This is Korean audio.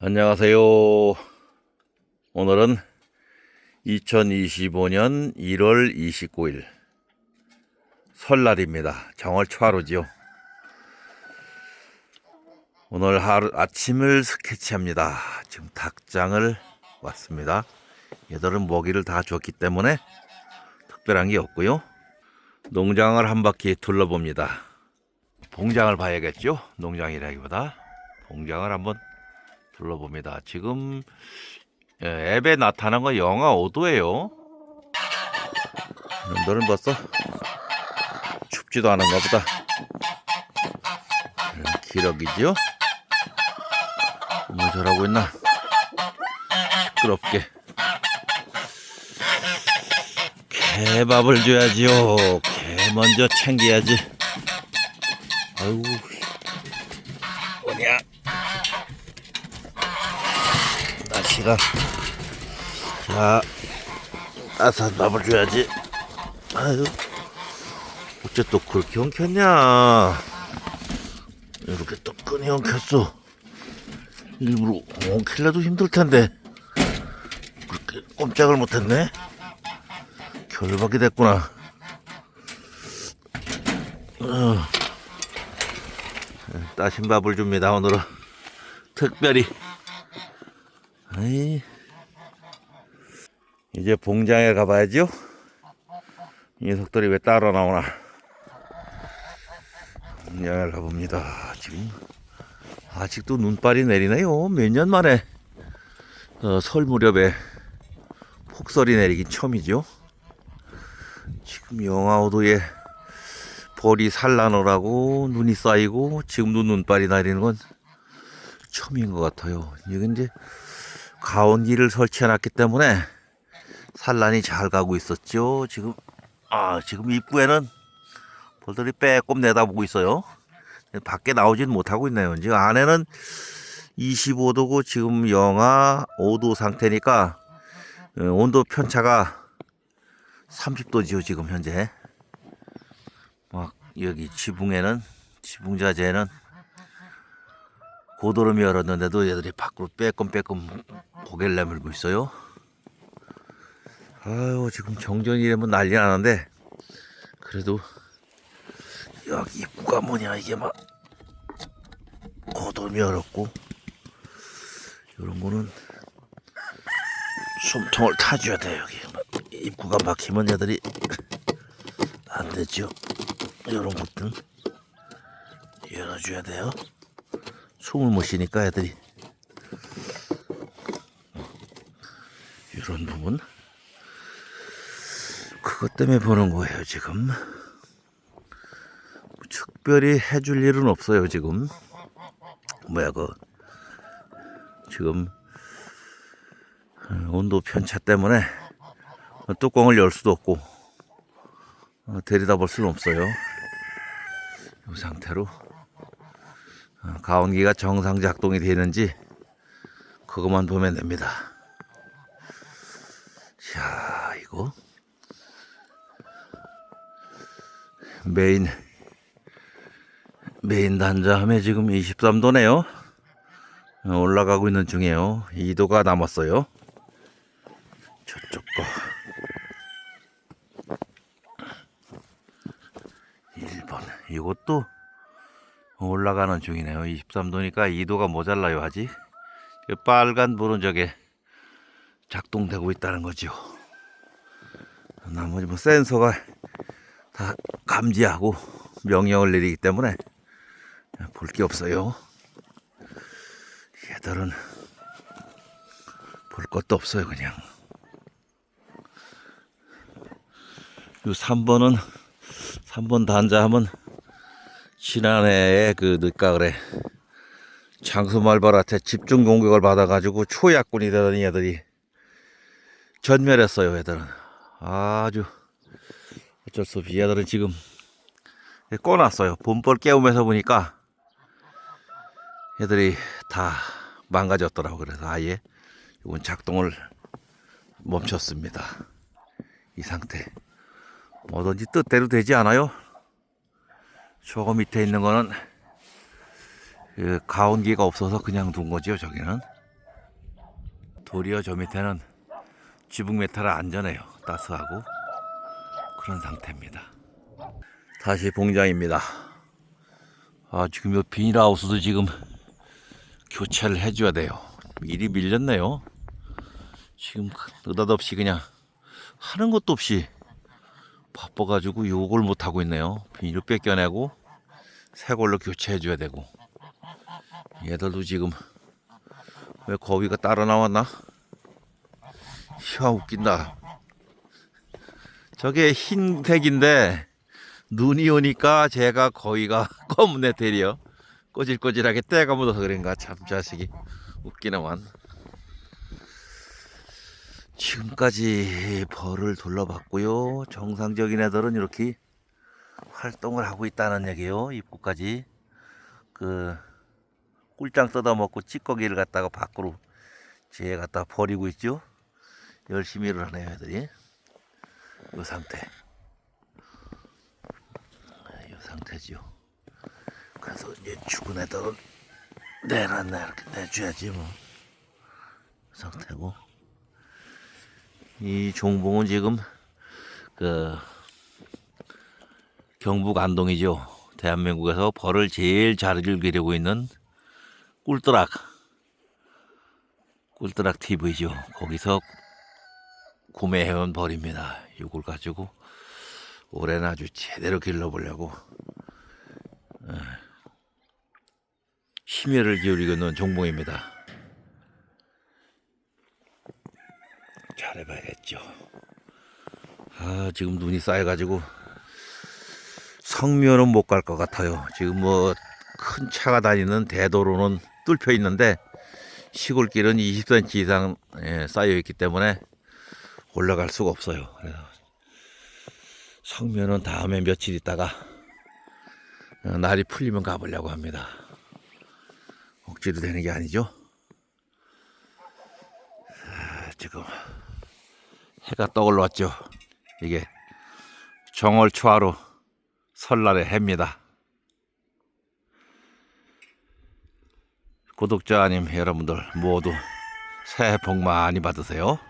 안녕하세요. 오늘은 2025년 1월 29일 설날입니다. 정월 초하루지요. 오늘 하루 아침을 스케치합니다. 지금 닭장을 왔습니다. 얘들은 먹이를 다 줬기 때문에 특별한 게 없고요. 농장을 한 바퀴 둘러봅니다. 봉장을 봐야겠죠? 농장이라기보다 봉장을 한번 둘러봅니다. 지금 예, 앱에 나타난 건 영하 5도예요. 너는 벌써 춥지도 않은가 보다. 음, 기러기지요? 뭐 저러고 있나? 시끄럽게. 개밥을 줘야지요. 개 먼저 챙겨야지. 아이고, 뭐냐? 날씨가 자 따뜻한 밥을 줘야지. 아유 어째 또 그렇게 엉켰냐? 이렇게 또 끈이 엉켰어. 일부러 엉킬래도 힘들 텐데. 그렇게 꼼짝을 못했네. 결박이 됐구나. 어. 따신 밥을 줍니다 오늘은. 특별히 아이. 이제 봉장에 가봐야죠. 이 녀석들이 왜 따라 나오나. 봉장에 가봅니다. 지금 아직도 눈발이 내리네요. 몇 년 만에 어, 설 무렵에 폭설이 내리긴 처음이죠. 지금 영하 5도에 벌이 산란을 눈이 쌓이고 지금도 눈발이 내리는 건 처음인 것 같아요. 이게 이제 가온기를 설치해놨기 때문에 산란이 잘 가고 있었죠. 지금 아 지금 입구에는 벌들이 빼꼼 내다보고 있어요. 밖에 나오진 못하고 있네요. 지금 안에는 25도고 지금 영하 5도 상태니까 어, 온도 편차가 30도지요 지금 현재. 막 여기 지붕에는 지붕 자재는 고도름이 열었는데도 얘들이 밖으로 빼꼼빼꼼 고개를 내밀고 있어요. 아유 지금 정전이라면 난리 나는데 그래도 여기 입구가 뭐냐 이게 막 고도름이 열었고 이런 거는 숨통을 타줘야 돼 여기 입구가 막히면 얘들이 안 되죠. 이런 것들 열어줘야 돼요. 숨을 못 쉬니까 애들이. 이런 부분 그것 때문에 보는 거예요 지금. 뭐 특별히 해줄 일은 없어요 지금. 뭐야 그 지금 어, 온도 편차 때문에 뚜껑을 열 수도 없고 어, 데리다 볼 수는 없어요. 이 상태로. 어, 가온기가 정상 작동이 되는지 그것만 보면 됩니다. 자, 이거 메인 메인 단자함에 지금 23도네요. 올라가고 있는 중이에요. 2도가 남았어요. 저쪽 거 1번 이것도 올라가는 중이네요. 23도니까 2도가 모자라요 아직. 그 빨간 불은 저게 작동되고 있다는 거죠. 나머지 뭐 센서가 다 감지하고 명령을 내리기 때문에 볼 게 없어요. 얘들은 볼 것도 없어요 그냥. 요 3번은 3번 단자 하면 지난해에 그 늦가을에 장수 말벌한테 집중 공격을 받아가지고 초약군이 되던 얘들이 전멸했어요. 얘들은 아주 어쩔 수 없이 얘들은 지금 꺼놨어요. 봄벌 깨우면서 보니까 얘들이 다 망가졌더라고 그래서 아예 이건 작동을 멈췄습니다. 이 상태 뭐든지 뜻대로 되지 않아요. 저거 밑에 있는 거는 그 가온기가 없어서 그냥 둔 거지요 저기는 도리어 저 밑에는 지붕 메탈은 안전해요. 따스하고 그런 상태입니다. 다시 봉장입니다. 아 지금 이 비닐하우스도 지금 교체를 해줘야 돼요. 일이 밀렸네요. 지금 느닷없이 그냥 하는 것도 없이 바빠가지고 요걸 못 하고 있네요. 비닐 뺏겨내고 새 걸로 교체해 줘야 되고 얘들도 지금 왜 거위가 따라 나왔나? 혀 웃긴다. 저게 흰색인데 눈이 오니까 제가 거위가 검네 대리요. 꼬질꼬질하게 때가 묻어서 그런가 참 자식이 웃기나만. 지금까지 벌을 둘러봤고요. 정상적인 애들은 이렇게 활동을 하고 있다는 얘기요. 입구까지 그 꿀장 뜯어먹고 찌꺼기를 갖다가 밖으로 제 갖다 버리고 있죠. 열심히 일을 하네요, 애들이. 이 상태. 이 상태지요. 그래서 이제 죽은 애들은 내놨네 이렇게 내줘야지 뭐. 이 상태고. 이 종봉은 지금 그 경북 안동이죠. 대한민국에서 벌을 제일 잘 즐기려고 있는 꿀ጥ락 꿀ጥ락 TV죠. 거기서 구매해온 벌입니다. 이걸 가지고 올해는 아주 제대로 길러보려고 에, 심혈을 기울이고 있는 종봉입니다. 잘해봐야겠죠. 아 지금 눈이 쌓여가지고 성묘는 못 갈 것 같아요. 지금 뭐 큰 차가 다니는 대도로는 뚫혀 있는데 시골길은 20cm 이상 예, 쌓여 있기 때문에 올라갈 수가 없어요. 그래서 성묘는 다음에 며칠 있다가 어, 날이 풀리면 가보려고 합니다. 억지로 되는 게 아니죠. 아, 지금 해가 떠올랐죠. 이게 정월 초하루 설날의 해입니다. 구독자 아님 여러분들 모두 새해 복 많이 받으세요.